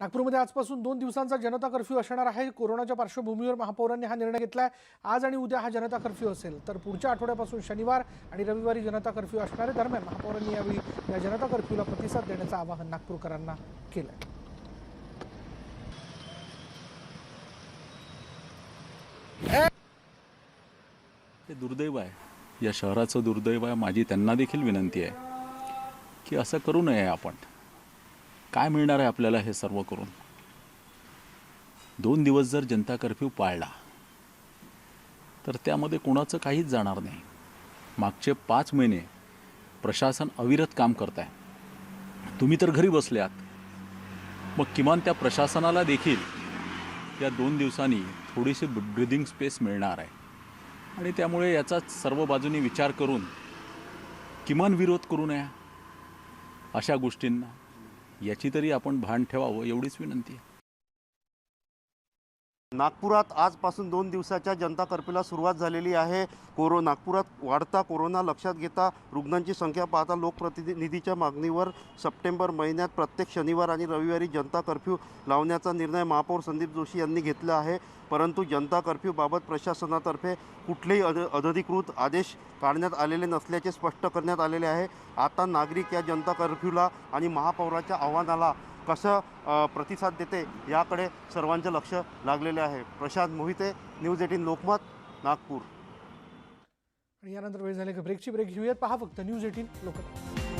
नागपूरमध्ये आजपासून दोन दिवसांचा जनता कर्फ्यू असणार आहे. कोरोनाच्या पार्श्वभूमीवर महापौरांनी हा निर्णय घेतलाय. आज आणि उद्या हा जनता कर्फ्यू असेल. तर पुढच्या आठवड्यापासून शनिवार आणि रविवारी जनता कर्फ्यू असणार. आहे दरम्यान महापौरांनी यावेळी या जनता कर्फ्यूला प्रतिसाद देण्याचं आवाहन नागपूरकरांना केलंय. हे दुर्दैव आहे. या शहराचं दुर्दैव आहे. माझी त्यांना देखील विनंती आहे की असं करू नये आपण. काय मिळणार आहे आपल्याला हे सर्व करून? दोन दिवस जर जनता कर्फ्यू पाळला तर त्यामध्ये कोणाचं काहीच जाणार नाही. मागचे पाच महिने प्रशासन अविरत काम करत आहे तुम्ही तर घरी बसल्यात. मग किमान त्या प्रशासनाला देखील या दोन दिवसांनी थोडीशी ब्रिदिंग स्पेस मिळणार आहे. आणि त्यामुळे याचा सर्व बाजूनी विचार करून किमान विरोध करू नये अशा गोष्टींना. याची तरी आपण भान ठेवावं एवढीच विनंती आहे. नागपुरात आजपासून दोन दिवसाच्या जनता कर्फ्यूला सुरुवात झालेली आहे. कोरो नागपुरात वाढता कोरोना लक्षात घेता रुग्णांची संख्या पाहता लोकप्रतिनिधीच्या मागणीवर सप्टेंबर महिन्यात प्रत्येक शनिवार आणि रविवारी जनता कर्फ्यू लावण्याचा निर्णय महापौर संदीप जोशी यांनी घेतला आहे. परंतु जनता कर्फ्यूबाबत प्रशासनातर्फे कुठलेही अध अनधिकृत आदेश काढण्यात आलेले नसल्याचे स्पष्ट करण्यात आलेले आहे. आता नागरिक या जनता कर्फ्यूला आणि महापौराच्या आव्हानाला कसं प्रतिसाद देते याकडे सर्वांचं लक्ष लागलेले आहे. Prashant Mohite news eighteen Lokmat Nagpur. आणि यानंतर वेळ झाली की ब्रेकची? ब्रेक घेऊयात. पहा फक्त न्यूज एटीन लोकमत.